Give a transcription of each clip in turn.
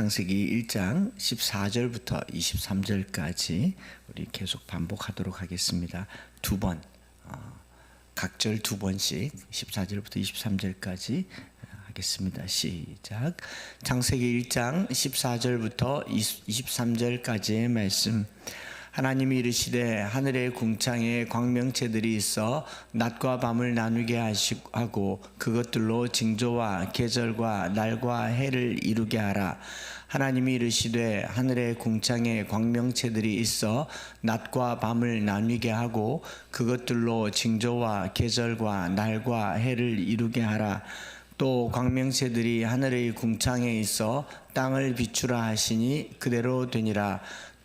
창세기 1장 14절부터 23절까지 우리 계속 반복하도록 하겠습니다. 두 번, 어, 각절 두 번씩 14절부터 23절까지 하겠습니다. 시작. 창세기 1장 14절부터 23절까지의 말씀. 하나님이 이르시되 하늘의 궁창에 광명체들이 있어 낮과 밤을 나누게 하시고 그것들로 징조와 계절과 날과 해를 이루게 하라. 하나님이 이르시되 하늘의 궁창에 광명체들이 있어 낮과 밤을 나누게 하고 그것들로 징조와 계절과 날과 해를 이루게 하라. 또 광명새들이 하늘의 궁창에 있어 땅을 비추라 하시니 그대로 되니라.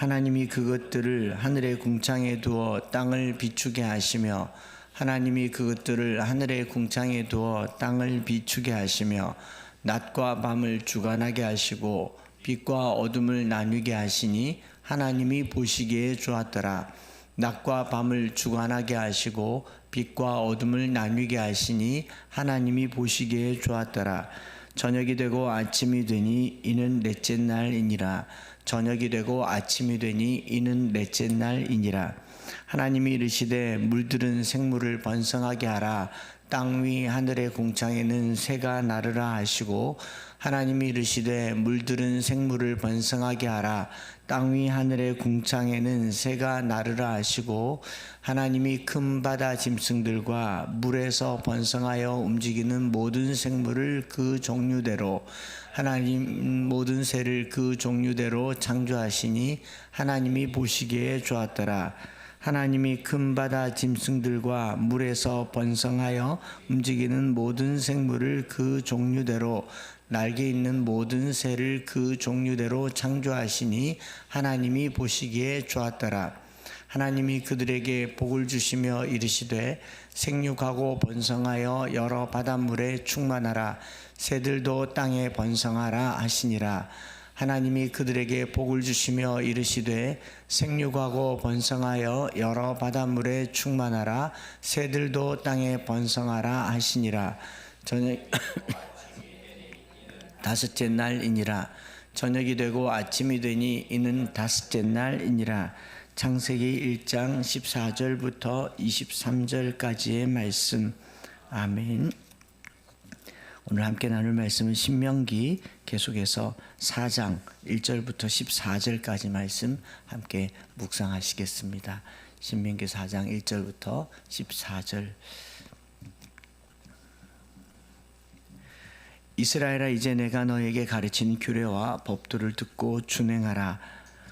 하나님이 그것들을 하늘의 궁창에 두어 땅을 비추게 하시며 하나님이 그것들을 하늘의 궁창에 두어 땅을 비추게 하시며 낮과 밤을 주관하게 하시고 빛과 어둠을 나누게 하시니 하나님이 보시기에 좋았더라. 낮과 밤을 주관하게 하시고 빛과 어둠을 나누게 하시니 하나님이 보시기에 좋았더라. 저녁이 되고 아침이 되니 이는 넷째 날이니라. 저녁이 되고 아침이 되니 이는 넷째 날이니라. 하나님이 이르시되 물들은 생물을 번성하게 하라. 땅 위 하늘의 공창에는 새가 나르라 하시고 하나님이 이르시되 물들은 생물을 번성하게 하라. 땅 위 하늘의 궁창에는 새가 나르라 하시고 하나님이 큰 바다 짐승들과 물에서 번성하여 움직이는 모든 생물을 그 종류대로 하나님 모든 새를 그 종류대로 창조하시니 하나님이 보시기에 좋았더라. 하나님이 큰 바다 짐승들과 물에서 번성하여 움직이는 모든 생물을 그 종류대로 날개 있는 모든 새를 그 종류대로 창조하시니 하나님이 보시기에 좋았더라. 하나님이 그들에게 복을 주시며 이르시되 생육하고 번성하여 여러 바닷물에 충만하라. 새들도 땅에 번성하라 하시니라. 하나님이 그들에게 복을 주시며 이르시되 생육하고 번성하여 여러 바닷물에 충만하라. 새들도 땅에 번성하라 하시니라. 저녁 다섯째 날이니라. 저녁이 되고 아침이 되니 이는 다섯째 날이니라. 창세기 1장 14절부터 23절까지의 말씀. 아멘 오늘 함께 나눌 말씀은 신명기 계속해서 4장 1절부터 14절까지 말씀 함께 묵상하시겠습니다. 신명기 4장 1절부터 14절. 이스라엘아 이제 내가 너에게 가르친 규례와 법도를 듣고 준행하라.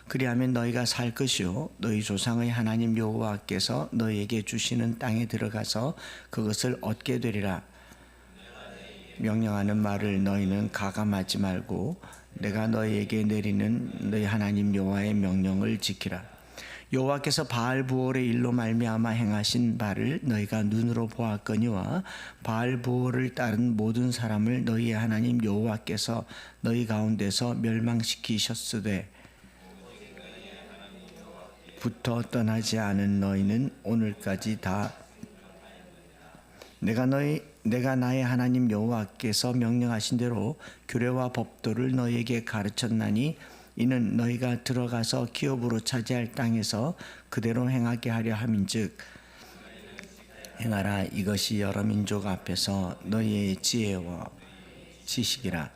그리하면 너희가 살 것이요 너희 조상의 하나님 여호와께서 너희에게 주시는 땅에 들어가서 그것을 얻게 되리라 명령하는 말을 너희는 가감하지 말고 내가 너희에게 내리는 너희 하나님 여호와의 명령을 지키라. 여호와께서 바알 부올의 일로 말미암아 행하신 바를 너희가 눈으로 보았거니와 바알 부올을 따른 모든 사람을 너희의 하나님 여호와께서 너희 가운데서 멸망시키셨으되 부터 떠나지 않은 너희는 오늘까지 다 내가 너희 내가 나의 하나님 여호와께서 명령하신 대로 규례와 법도를 너희에게 가르쳤나니 이는 너희가 들어가서 기업으로 차지할 땅에서 그대로 행하게 하려 함인즉 행하라. 이것이 여러 민족 앞에서 너희의 지혜와 지식이라.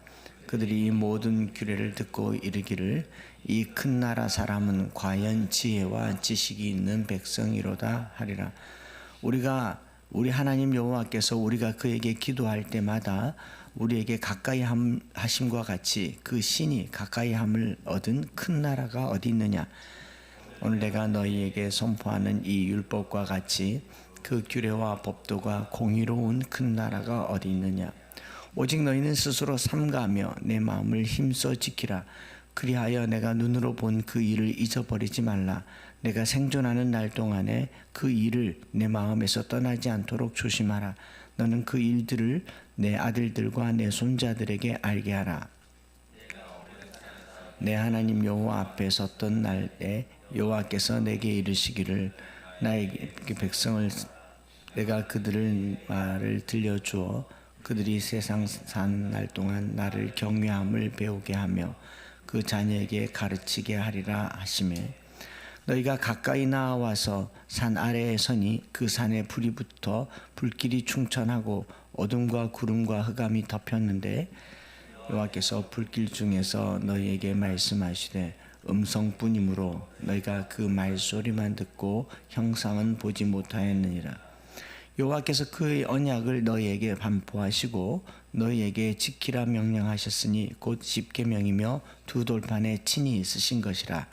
그들이 이 모든 규례를 듣고 이르기를 이 큰 나라 사람은 과연 지혜와 지식이 있는 백성이로다 하리라. 우리가 우리 하나님 여호와께서 우리가 그에게 기도할 때마다 우리에게 가까이 함, 하심과 같이 그 신이 가까이 함을 얻은 큰 나라가 어디 있느냐 오늘 내가 너희에게 선포하는 이 율법과 같이 그 규례와 법도가 공의로운 큰 나라가 어디 있느냐 오직 너희는 스스로 삼가하며 내 마음을 힘써 지키라. 그리하여 내가 눈으로 본 그 일을 잊어버리지 말라. 내가 생존하는 날 동안에 그 일을 내 마음에서 떠나지 않도록 조심하라. 너는 그 일들을 내 아들들과 내 손자들에게 알게 하라. 내 하나님 여호와 앞에 섰던 날에 여호와께서 내게 이르시기를 나의 백성을 내가 그들을 말을 들려주어 그들이 세상 산 날 동안 나를 경외함을 배우게 하며 그 자녀에게 가르치게 하리라 하심에 너희가 가까이 나와서 산 아래에 서니 그 산에 불이 붙어 불길이 충천하고 어둠과 구름과 흑암이 덮였는데 여호와께서 불길 중에서 너희에게 말씀하시되 음성뿐이므로 너희가 그 말소리만 듣고 형상은 보지 못하였느니라. 여호와께서 그의 언약을 너희에게 반포하시고 너희에게 지키라 명령하셨으니 곧 십계명이며 두 돌판에 친히 있으신 것이라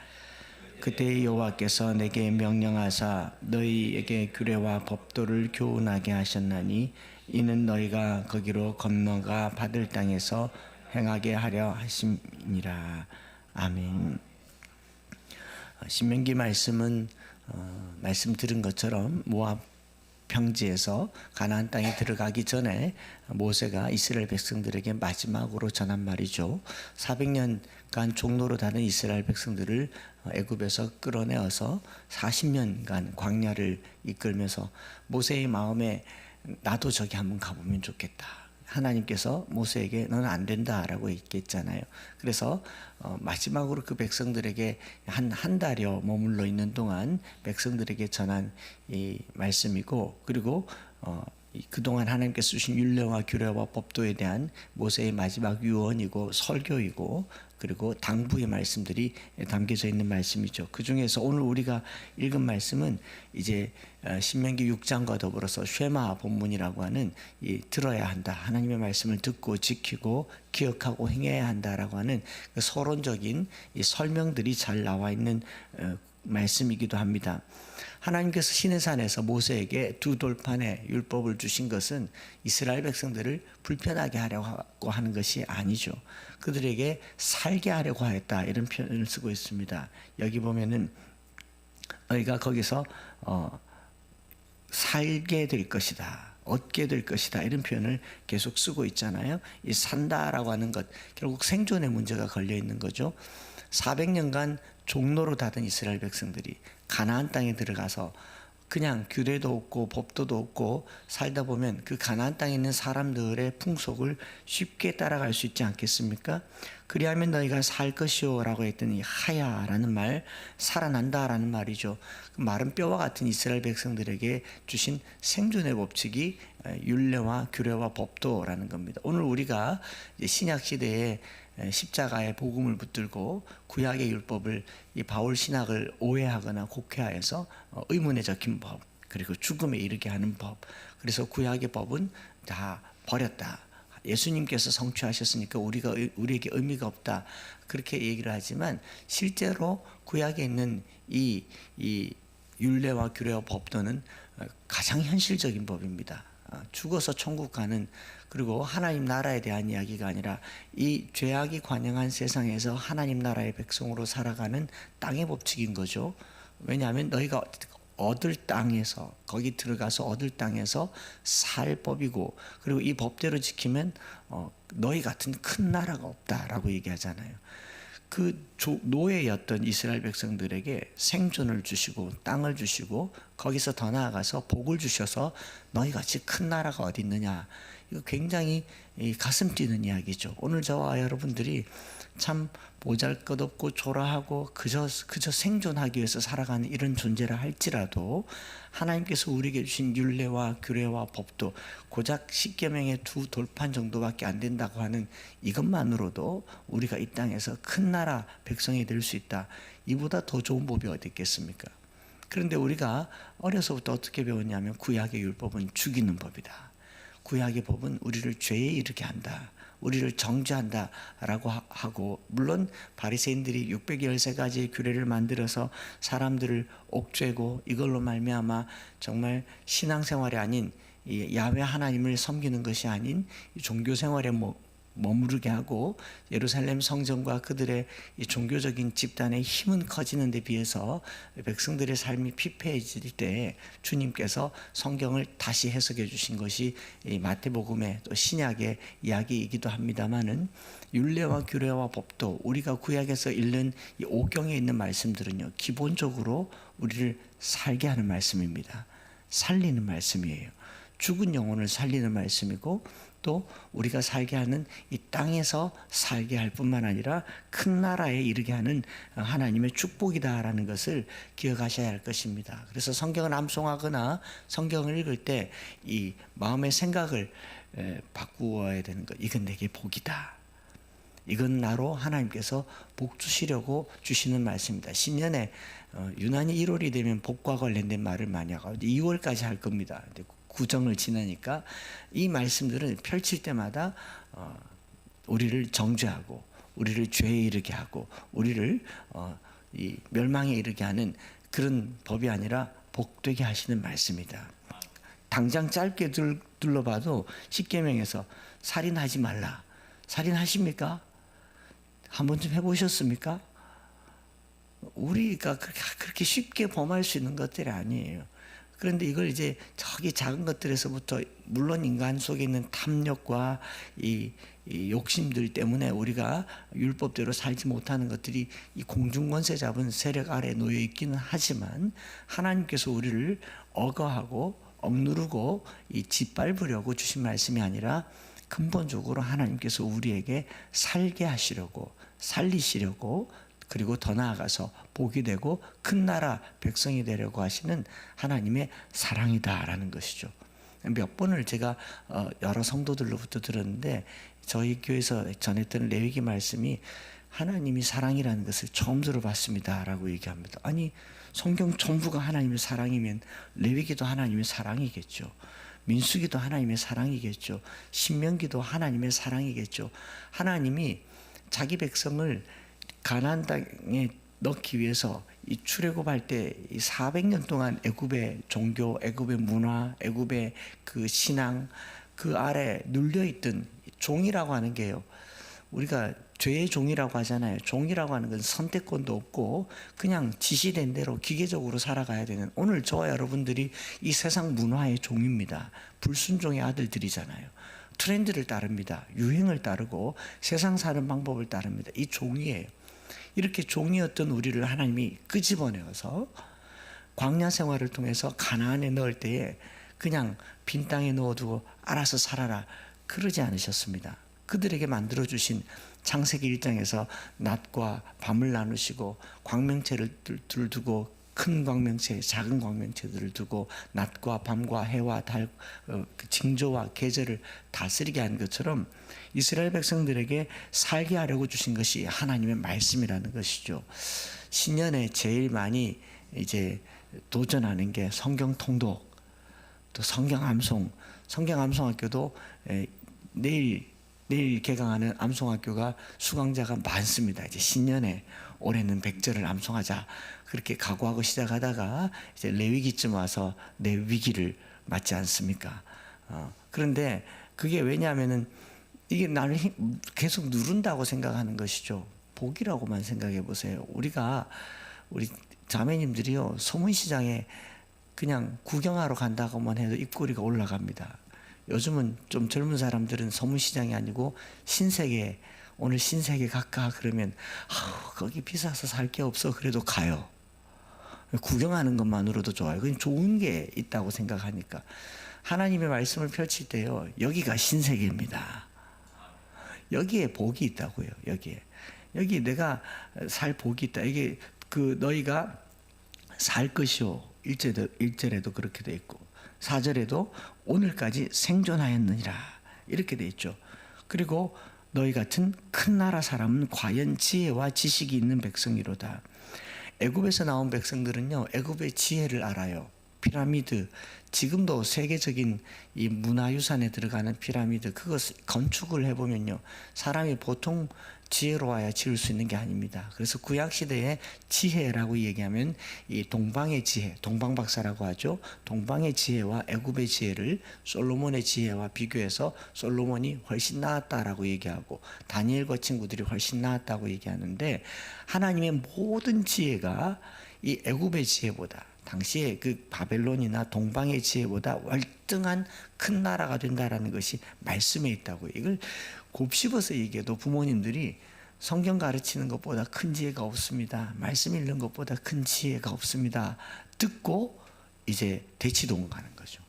그때 여호와께서 내게 명령하사 너희에게 규례와 법도를 교훈하게 하셨나니 이는 너희가 거기로 건너가 받을 땅에서 행하게 하려 하심이니라 아멘. 어, 신명기 말씀은 어, 말씀 들은 것처럼 모압 평지에서 가나안 땅에 들어가기 전에 모세가 이스라엘 백성들에게 마지막으로 전한 말이죠. 400년 간 종로로 다닌 이스라엘 백성들을 애굽에서 끌어내어서 40년간 광야를 이끌면서 모세의 마음에 나도 저기 한번 가보면 좋겠다. 하나님께서 모세에게 너는 안 된다라고 얘기했잖아요. 그래서 어, 마지막으로 그 백성들에게 한 한 달여 머물러 있는 동안 백성들에게 전한 이 말씀이고 그리고 어, 이 그동안 하나님께서 주신 율례와 규례와 법도에 대한 모세의 마지막 유언이고 설교이고 그리고 당부의 말씀들이 담겨져 있는 말씀이죠. 그 중에서 오늘 우리가 읽은 말씀은 이제 어, 신명기 6장과 더불어서 쉐마 본문이라고 하는 이 들어야 한다. 하나님의 말씀을 듣고 지키고 기억하고 행해야 한다라고 하는 그 서론적인 이 설명들이 잘 나와 있는 어, 말씀이기도 합니다. 하나님께서 시내산에서 모세에게 두 돌판의 율법을 주신 것은 이스라엘 백성들을 불편하게 하려고 하는 것이 아니죠. 그들에게 살게 하려고 하였다 이런 표현을 쓰고 있습니다. 여기 보면은 너희가 거기서 어, 살게 될 것이다. 얻게 될 것이다. 이런 표현을 계속 쓰고 있잖아요. 이 산다라고 하는 것 결국 생존의 문제가 걸려 있는 거죠. 400년간 종로로 다던 이스라엘 백성들이 가나안 땅에 들어가서 그냥 규례도 없고 법도도 없고 살다 보면 그 가나안 땅에 있는 사람들의 풍속을 쉽게 따라갈 수 있지 않겠습니까? 그리하면 너희가 살 것이요라고 했더니 하야라는 말 살아난다라는 말이죠. 그 마른 뼈와 같은 이스라엘 백성들에게 주신 생존의 법칙이 율례와 규례와 법도라는 겁니다. 오늘 우리가 신약 시대에 십자가의 복음을 붙들고 구약의 율법을 이 바울 신학을 오해하거나 곡해하여서 어, 의문에 적힌 법 그리고 죽음에 이르게 하는 법 그래서 구약의 법은 다 버렸다. 예수님께서 성취하셨으니까 우리가 우리에게 의미가 없다 그렇게 얘기를 하지만 실제로 구약에 있는 이, 이 율례와 규례와 법도는 어, 가장 현실적인 법입니다. 어, 죽어서 천국 가는 그리고 하나님 나라에 대한 이야기가 아니라 이 죄악이 관영한 세상에서 하나님 나라의 백성으로 살아가는 땅의 법칙인 거죠. 왜냐하면 너희가 얻을 땅에서 거기 들어가서 얻을 땅에서 살 법이고 그리고 이 법대로 지키면 어, 너희 같은 큰 나라가 없다라고 얘기하잖아요. 그 노예였던 이스라엘 백성들에게 생존을 주시고 땅을 주시고 거기서 더 나아가서 복을 주셔서 너희 같이 큰 나라가 어디 있느냐 이거 굉장히 가슴 뛰는 이야기죠. 오늘 저와 여러분들이 참 보잘것없고 초라하고 그저 그저 생존하기 위해서 살아가는 이런 존재라 할지라도 하나님께서 우리에게 주신 율례와 규례와 법도 고작 십계명의 두 돌판 정도밖에 안 된다고 하는 이것만으로도 우리가 이 땅에서 큰 나라 백성이 될 수 있다. 이보다 더 좋은 법이 어디 있겠습니까? 그런데 우리가 어려서부터 어떻게 배웠냐면 구약의 율법은 죽이는 법이다. 구약의 법은 우리를 죄에 이르게 한다. 우리를 정죄한다라고 하고 물론 바리새인들이 613가지의 규례를 만들어서 사람들을 옥죄고 이걸로 말미암아 정말 신앙생활이 아닌 이 야훼 하나님을 섬기는 것이 아닌 이 종교 생활에 뭐 머무르게 하고 예루살렘 성전과 그들의 이 종교적인 집단의 힘은 커지는 데 비해서 백성들의 삶이 피폐해질 때 주님께서 성경을 다시 해석해 주신 것이 이 마태복음의 또 신약의 이야기이기도 합니다만은 율례와 규례와 법도 우리가 구약에서 읽는 이 오경에 있는 말씀들은요 기본적으로 우리를 살게 하는 말씀입니다. 살리는 말씀이에요. 죽은 영혼을 살리는 말씀이고 또 우리가 살게 하는 이 땅에서 살게 할 뿐만 아니라 큰 나라에 이르게 하는 하나님의 축복이다라는 것을 기억하셔야 할 것입니다. 그래서 성경을 암송하거나 성경을 읽을 때 이 마음의 생각을 에, 바꾸어야 되는 것. 이건 내게 복이다. 이건 나로 하나님께서 복 주시려고 주시는 말씀입니다. 신년에 어, 유난히 1월이 되면 복과 관련된 말을 많이 하고 2월까지 할 겁니다. 구정을 지나니까 이 말씀들은 펼칠 때마다 어, 우리를 정죄하고 우리를 죄에 이르게 하고 우리를 어, 이 멸망에 이르게 하는 그런 법이 아니라 복되게 하시는 말씀이다. 당장 짧게 들, 둘러봐도 십계명에서 살인하지 말라. 살인하십니까? 한 번쯤 해보셨습니까? 우리가 그렇게, 그렇게 쉽게 범할 수 있는 것들이 아니에요. 그런데 이걸 이제 저기 작은 것들에서부터 물론 인간 속에 있는 탐욕과 이, 이 욕심들 때문에 우리가 율법대로 살지 못하는 것들이 이 공중권세 잡은 세력 아래 놓여 있기는 하지만 하나님께서 우리를 억어하고 억누르고 이 짓밟으려고 주신 말씀이 아니라 근본적으로 하나님께서 우리에게 살게 하시려고 살리시려고 그리고 더 나아가서 복이 되고 큰 나라 백성이 되려고 하시는 하나님의 사랑이다라는 것이죠. 몇 번을 제가 어, 여러 성도들로부터 들었는데 저희 교회에서 전했던 레위기 말씀이 하나님이 사랑이라는 것을 처음 들어봤습니다라고 얘기합니다. 아니 성경 전부가 하나님의 사랑이면 레위기도 하나님의 사랑이겠죠. 민수기도 하나님의 사랑이겠죠. 신명기도 하나님의 사랑이겠죠. 하나님이 자기 백성을 가나안 땅에 넣기 위해서 이 출애굽할 때 이 400년 동안 애굽의 종교, 애굽의 문화, 애굽의 그 신앙 그 아래 눌려 있던 종이라고 하는 게요. 우리가 죄의 종이라고 하잖아요. 종이라고 하는 건 선택권도 없고 그냥 지시된 대로 기계적으로 살아가야 되는 오늘 저와 여러분들이 이 세상 문화의 종입니다. 불순종의 아들들이잖아요. 트렌드를 따릅니다. 유행을 따르고 세상 사는 방법을 따릅니다. 이 종이에요. 이렇게 종이었던 우리를 하나님이 끄집어내어서 광야 생활을 통해서 가나안에 넣을 때에 그냥 빈 땅에 넣어두고 알아서 살아라 그러지 않으셨습니다. 그들에게 만들어 주신 창세기 1장에서 낮과 밤을 나누시고 광명체를 두고 큰 광명체, 작은 광명체들을 두고 낮과 밤과 해와 달, 어, 그 징조와 계절을 다스리게 한 것처럼 이스라엘 백성들에게 살게 하려고 주신 것이 하나님의 말씀이라는 것이죠. 신년에 제일 많이 이제 도전하는 게 성경 통독, 또 성경 암송, 성경 암송학교도 내일 내일 개강하는 암송학교가 수강자가 많습니다. 이제 신년에 올해는 백절을 암송하자 그렇게 각오하고 시작하다가 이제 레위기쯤 와서 내 위기를 맞지 않습니까? 어, 그런데 그게 왜냐하면은 이게 나를 힘, 계속 누른다고 생각하는 것이죠. 복이라고만 생각해 보세요. 우리가 우리 자매님들이요 소문시장에 그냥 구경하러 간다고만 해도 입꼬리가 올라갑니다. 요즘은 좀 젊은 사람들은 서문시장이 아니고 신세계 오늘 신세계 갈까 그러면 아우 거기 비싸서 살 게 없어 그래도 가요. 구경하는 것만으로도 좋아요. 그건 좋은 게 있다고 생각하니까 하나님의 말씀을 펼칠 때요 여기가 신세계입니다. 여기에 복이 있다고요. 여기에 여기 내가 살 복이 있다. 이게 그 너희가 살 것이요 일절에도 일절에도 그렇게 돼 있고 사절에도 오늘까지 생존하였느니라 이렇게 돼 있죠. 그리고 너희 같은 큰 나라 사람은 과연 지혜와 지식이 있는 백성이로다. 애굽에서 나온 백성들은요. 애굽의 지혜를 알아요. 피라미드 지금도 세계적인 이 문화유산에 들어가는 피라미드 그것 건축을 해보면요 사람이 보통 지혜로워야 지을 수 있는 게 아닙니다. 그래서 구약 시대의 지혜라고 얘기하면 이 동방의 지혜, 동방박사라고 하죠. 동방의 지혜와 애굽의 지혜를 솔로몬의 지혜와 비교해서 솔로몬이 훨씬 나았다라고 얘기하고 다니엘과 친구들이 훨씬 나았다고 얘기하는데 하나님의 모든 지혜가 이 애굽의 지혜보다 당시에 그 바벨론이나 동방의 지혜보다 월등한 큰 나라가 된다라는 것이 말씀에 있다고 이걸 곱씹어서 얘기해도 부모님들이 성경 가르치는 것보다 큰 지혜가 없습니다. 말씀 읽는 것보다 큰 지혜가 없습니다. 듣고 이제 대치동 가는 거죠.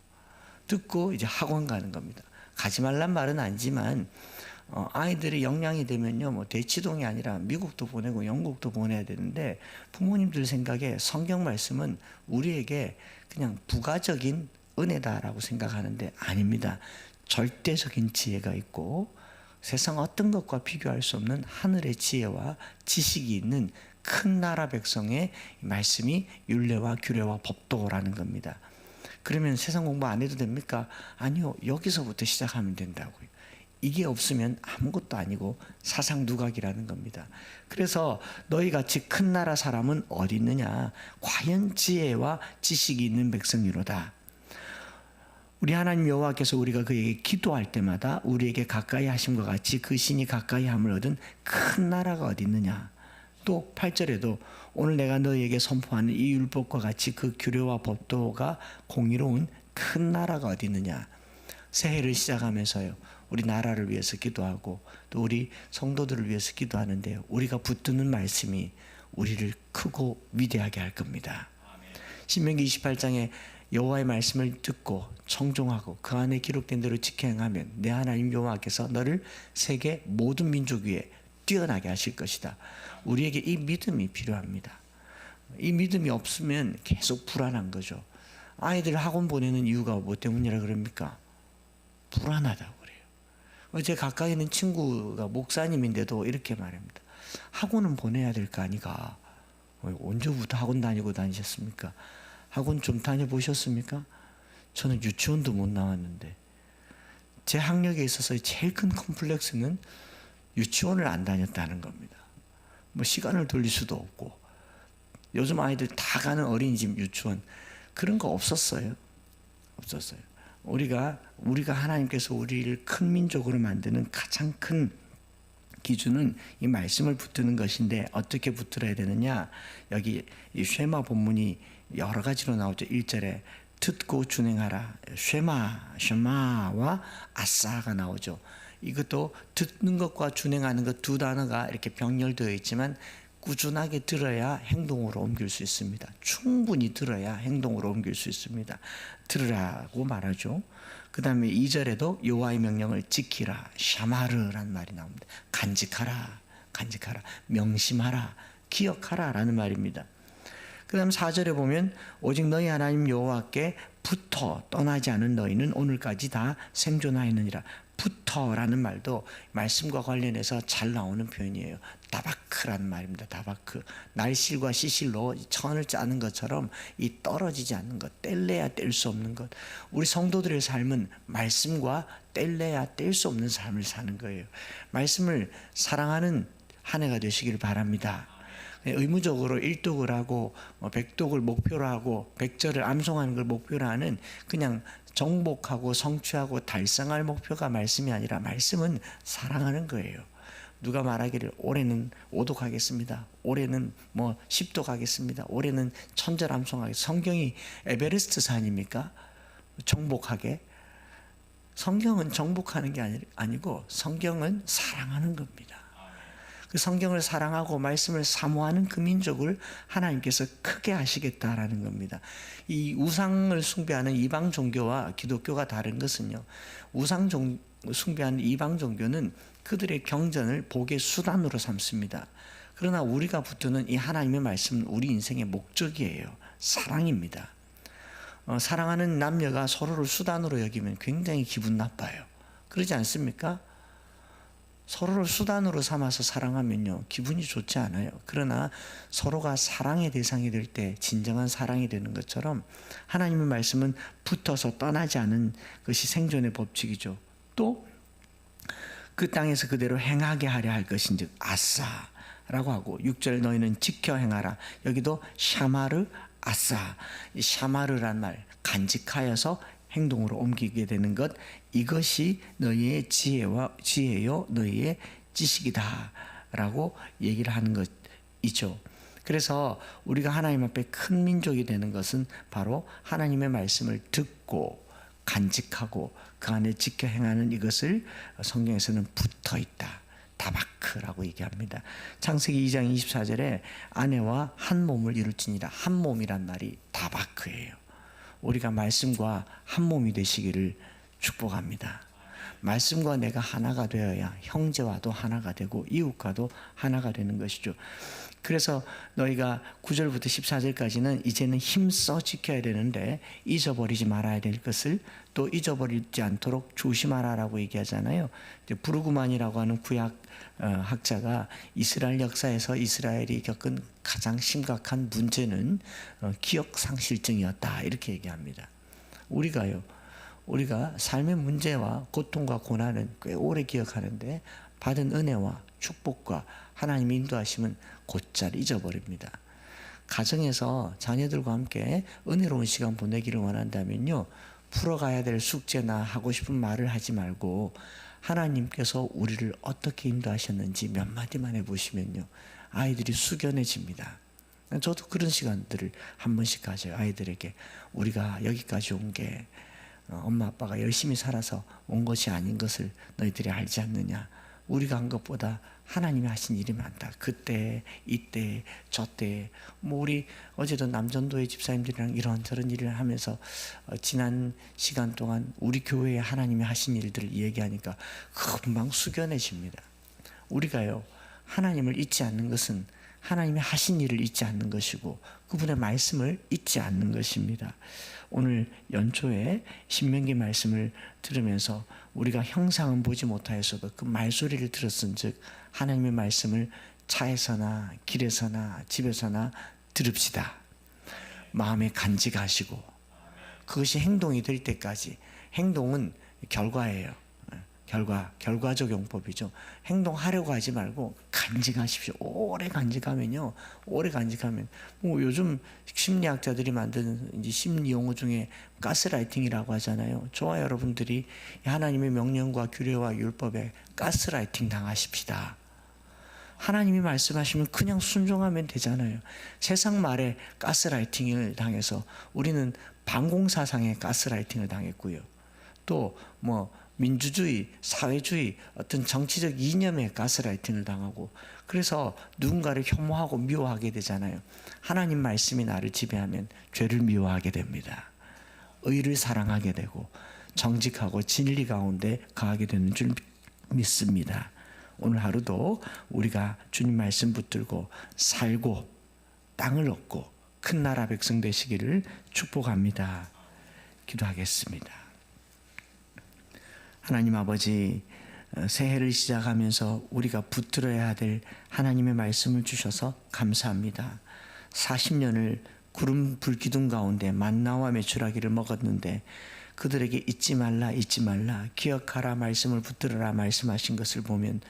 듣고 이제 학원 가는 겁니다. 가지 말란 말은 아니지만 어, 아이들이 영양이 되면요, 뭐 대치동이 아니라 미국도 보내고 영국도 보내야 되는데 부모님들 생각에 성경 말씀은 우리에게 그냥 부가적인 은혜다라고 생각하는데 아닙니다. 절대적인 지혜가 있고 세상 어떤 것과 비교할 수 없는 하늘의 지혜와 지식이 있는 큰 나라 백성의 말씀이 율례와 규례와 법도라는 겁니다. 그러면 세상 공부 안 해도 됩니까? 아니요. 여기서부터 시작하면 된다고요. 이게 없으면 아무것도 아니고 사상 누각이라는 겁니다. 그래서 너희 같이 큰 나라 사람은 어디 있느냐? 과연 지혜와 지식이 있는 백성이로다. 우리 하나님 여호와께서 우리가 그에게 기도할 때마다 우리에게 가까이 하심과 같이 그 신이 가까이 함을 얻은 큰 나라가 어디 있느냐? 또 8절에도 오늘 내가 너희에게 선포하는 이 율법과 같이 그 규례와 법도가 공의로운 큰 나라가 어디 있느냐? 새해를 시작하면서요. 우리 나라를 위해서 기도하고 또 우리 성도들을 위해서 기도하는데 우리가 붙드는 말씀이 우리를 크고 위대하게 할 겁니다. 신명기 28장에 여호와의 말씀을 듣고 청종하고 그 안에 기록된 대로 지켜 행하면 내 하나님 여호와께서 너를 세계 모든 민족 위에 뛰어나게 하실 것이다. 우리에게 이 믿음이 필요합니다. 이 믿음이 없으면 계속 불안한 거죠. 아이들 학원 보내는 이유가 뭐 때문이라 그럽니까? 불안하다고 제 가까이 있는 친구가 목사님인데도 이렇게 말합니다. 학원은 보내야 될 거 아니가? 언제부터 학원 다니고 다니셨습니까? 학원 좀 다녀보셨습니까? 저는 유치원도 못 나왔는데 제 학력에 있어서 제일 큰 컴플렉스는 유치원을 안 다녔다는 겁니다. 뭐 시간을 돌릴 수도 없고 요즘 아이들 다 가는 어린이집 유치원 그런 거 없었어요. 없었어요. 우리가 우리가 하나님께서 우리를 큰 민족으로 만드는 가장 큰 기준은 이 말씀을 붙드는 것인데 어떻게 붙들어야 되느냐? 여기 이 쉐마 본문이 여러 가지로 나오죠. 1절에 듣고 준행하라. 쉐마, 쉐마와 아싸가 나오죠. 이것도 듣는 것과 준행하는 것 두 단어가 이렇게 병렬되어 있지만 꾸준하게 들어야 행동으로 옮길 수 있습니다. 충분히 들어야 행동으로 옮길 수 있습니다. 들으라고 말하죠. 그 다음에 2절에도 여호와의 명령을 지키라. 샤마르라는 말이 나옵니다. 간직하라. 간직하라. 명심하라. 기억하라. 라는 말입니다. 그 다음 4절에 보면 오직 너희 하나님 여호와께 붙어 떠나지 않은 너희는 오늘까지 다 생존하였느니라. 붙어라는 말도 말씀과 관련해서 잘 나오는 표현이에요. 다바크라는 말입니다. 다바크. 날실과 시실로 천을 짜는 것처럼 이 떨어지지 않는 것, 뗄래야 뗄 수 없는 것. 우리 성도들의 삶은 말씀과 뗄래야 뗄 수 없는 삶을 사는 거예요. 말씀을 사랑하는 한 해가 되시길 바랍니다. 의무적으로 일독을 하고 뭐 백독을 목표로 하고 백절을 암송하는 걸 목표로 하는 그냥 정복하고 성취하고 달성할 목표가 말씀이 아니라 말씀은 사랑하는 거예요. 누가 말하기를 올해는 5도 가겠습니다. 올해는 뭐 10도 가겠습니다. 올해는 천절 암송하게 성경이 에베레스트 산입니까? 정복하게 성경은 정복하는 게 아니, 아니고 성경은 사랑하는 겁니다. 그 성경을 사랑하고 말씀을 사모하는 그 민족을 하나님께서 크게 하시겠다라는 겁니다. 이 우상을 숭배하는 이방 종교와 기독교가 다른 것은요. 우상 종, 숭배하는 이방 종교는 그들의 경전을 복의 수단으로 삼습니다. 그러나 우리가 붙드는 이 하나님의 말씀은 우리 인생의 목적이에요. 사랑입니다. 어, 사랑하는 남녀가 서로를 수단으로 여기면 굉장히 기분 나빠요. 그러지 않습니까? 서로를 수단으로 삼아서 사랑하면요, 기분이 좋지 않아요. 그러나 서로가 사랑의 대상이 될 때 진정한 사랑이 되는 것처럼 하나님의 말씀은 붙어서 떠나지 않은 것이 생존의 법칙이죠. 또 그 땅에서 그대로 행하게 하려 할 것인즉 아싸 라고 하고 6절 너희는 지켜 행하라 여기도 샤마르 아싸 이 샤마르란 말 간직하여서 행동으로 옮기게 되는 것 이것이 너희의 지혜와 지혜요 너희의 지식이다라고 얘기를 하는 것이죠. 그래서 우리가 하나님 앞에 큰 민족이 되는 것은 바로 하나님의 말씀을 듣고 간직하고 그 안에 지켜 행하는 이것을 성경에서는 붙어 있다. 다바크라고 얘기합니다. 창세기 2장 24절에 아내와 한 몸을 이룰지니라 한 몸이란 말이 다바크예요. 우리가 말씀과 한 몸이 되시기를 축복합니다. 말씀과 내가 하나가 되어야 형제와도 하나가 되고 이웃과도 하나가 되는 것이죠. 그래서 너희가 9절부터 14절까지는 이제는 힘써 지켜야 되는데 잊어버리지 말아야 될 것을 또 잊어버리지 않도록 조심하라라고 얘기하잖아요. 부르구만이라고 하는 구약 어, 학자가 이스라엘 역사에서 이스라엘이 겪은 가장 심각한 문제는 어, 기억 상실증이었다 이렇게 얘기합니다. 우리가요. 우리가 삶의 문제와 고통과 고난은 꽤 오래 기억하는데 받은 은혜와 축복과 하나님의 인도하심은 곧잘 잊어버립니다. 가정에서 자녀들과 함께 은혜로운 시간 보내기를 원한다면요. 풀어가야 될 숙제나 하고 싶은 말을 하지 말고 하나님께서 우리를 어떻게 인도하셨는지 몇 마디만 해보시면요. 아이들이 숙연해집니다. 저도 그런 시간들을 한 번씩 가져요. 아이들에게 우리가 여기까지 온게 어, 엄마 아빠가 열심히 살아서 온 것이 아닌 것을 너희들이 알지 않느냐. 우리가 한 것보다 하나님이 하신 일이 많다. 그때, 이때, 저때, 뭐 우리 어제도 남전도의 집사님들이랑 이런저런 일을 하면서 어, 지난 시간 동안 우리 교회에 하나님이 하신 일들을 얘기하니까 금방 숙연해집니다. 우리가요 하나님을 잊지 않는 것은 하나님이 하신 일을 잊지 않는 것이고 그분의 말씀을 잊지 않는 것입니다. 오늘 연초에 신명기 말씀을 들으면서 우리가 형상은 보지 못하였어도 그 말소리를 들었은즉 하나님의 말씀을 차에서나 길에서나 집에서나 들읍시다. 마음에 간직하시고 그것이 행동이 될 때까지 행동은 결과예요. 결과, 결과적 용법이죠. 행동하려고 하지 말고 간직하십시오. 오래 간직하면요. 오래 간직하면 뭐 요즘 심리학자들이 이제 심리 용어 중에 가스라이팅이라고 하잖아요. 저와 여러분들이 하나님의 명령과 규례와 율법에 가스라이팅 당하십시다. 하나님이 말씀하시면 그냥 순종하면 되잖아요. 세상 말에 가스라이팅을 당해서 우리는 방공사상에 가스라이팅을 당했고요. 또뭐 민주주의, 사회주의, 어떤 정치적 이념에 가스라이팅을 당하고 그래서 누군가를 혐오하고 미워하게 되잖아요. 하나님 말씀이 나를 지배하면 죄를 미워하게 됩니다. 의를 사랑하게 되고 정직하고 진리 가운데 가하게 되는 줄 믿습니다. 오늘 하루도 우리가 주님 말씀 붙들고 살고 땅을 얻고 큰 나라 백성 되시기를 축복합니다. 기도하겠습니다. 하나님 아버지 어, 새해를 시작하면서 우리가 붙들어야 될 하나님의 말씀을 주셔서 감사합니다. 40년을 구름 불기둥 가운데 만나와 메추라기를 먹었는데 그들에게 잊지 말라 잊지 말라 기억하라 말씀을 붙들어라 말씀하신 것을 보면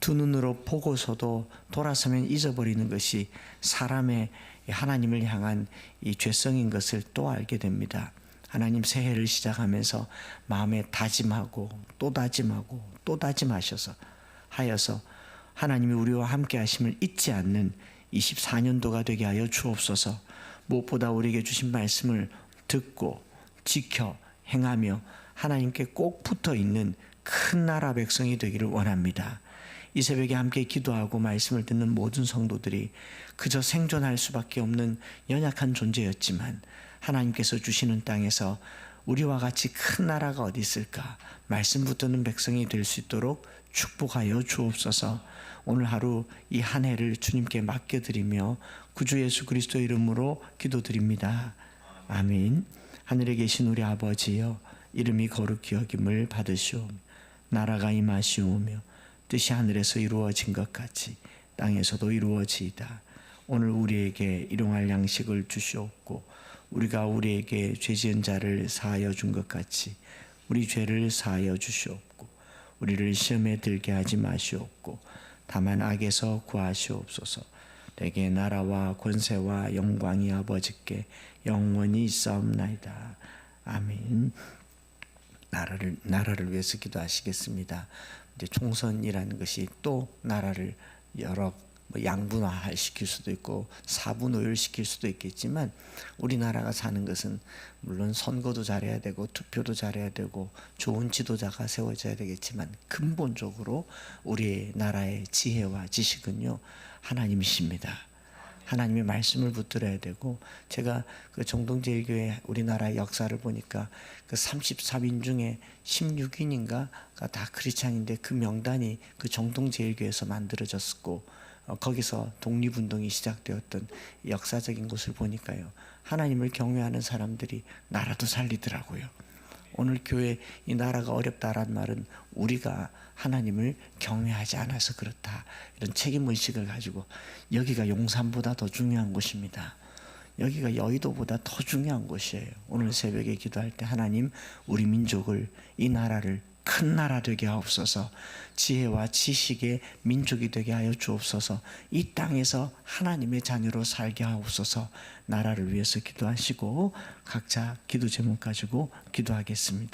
두 눈으로 보고서도 돌아서면 잊어버리는 것이 사람의 하나님을 향한 이 죄성인 것을 또 알게 됩니다. 하나님 새해를 시작하면서 마음에 다짐하고 또 다짐하고 또 다짐하셔서 하여서 하나님이 우리와 함께 하심을 잊지 않는 24년도가 되게 하여 주옵소서. 무엇보다 우리에게 주신 말씀을 듣고 지켜 행하며 하나님께 꼭 붙어 있는 큰 나라 백성이 되기를 원합니다. 이 새벽에 함께 기도하고 말씀을 듣는 모든 성도들이 그저 생존할 수밖에 없는 연약한 존재였지만 하나님께서 주시는 땅에서 우리와 같이 큰 나라가 어디 있을까? 말씀 붙드는 백성이 될 수 있도록 축복하여 주옵소서. 오늘 하루 이 한 해를 주님께 맡겨드리며 구주 예수 그리스도 이름으로 기도드립니다. 아멘. 하늘에 계신 우리 아버지여 이름이 거룩히 여김을 받으시오며 나라가 임하시오며 뜻이 하늘에서 이루어진 것 같이 땅에서도 이루어지이다. 오늘 우리에게 일용할 양식을 주시옵고 우리가 우리에게 죄 지은 자를 사하여 준 것 같이 우리 죄를 사하여 주시옵고 우리를 시험에 들게 하지 마시옵고 다만 악에서 구하시옵소서. 내게 나라와 권세와 영광이 아버지께 영원히 있사옵나이다. 아멘. 나라를 나라를 위해서 기도하시겠습니다. 이제 총선이라는 것이 또 나라를 여러 뭐 양분화 시킬 수도 있고 사분오열 시킬 수도 있겠지만 우리나라가 사는 것은 물론 선거도 잘해야 되고 투표도 잘해야 되고 좋은 지도자가 세워져야 되겠지만 근본적으로 우리 나라의 지혜와 지식은요 하나님이십니다. 하나님의 말씀을 붙들어야 되고 제가 그 정동제일교회 우리나라 역사를 보니까 그 33인 중에 16인인가가 다 크리스찬인데 그 명단이 그 정동제일교회에서 만들어졌고 어, 거기서 독립운동이 시작되었던 역사적인 것을 보니까요 하나님을 경외하는 사람들이 나라도 살리더라고요. 오늘 교회 이 나라가 어렵다란 말은 우리가 하나님을 경외하지 않아서 그렇다 이런 책임 의식을 가지고 여기가 용산보다 더 중요한 곳입니다. 여기가 여의도보다 더 중요한 곳이에요. 오늘 새벽에 기도할 때 하나님 우리 민족을 이 나라를 큰 나라 되게 하옵소서. 지혜와 지식의 민족이 되게 하여 주옵소서. 이 땅에서 하나님의 자녀로 살게 하옵소서. 나라를 위해서 기도하시고 각자 기도 제목 가지고 기도하겠습니다.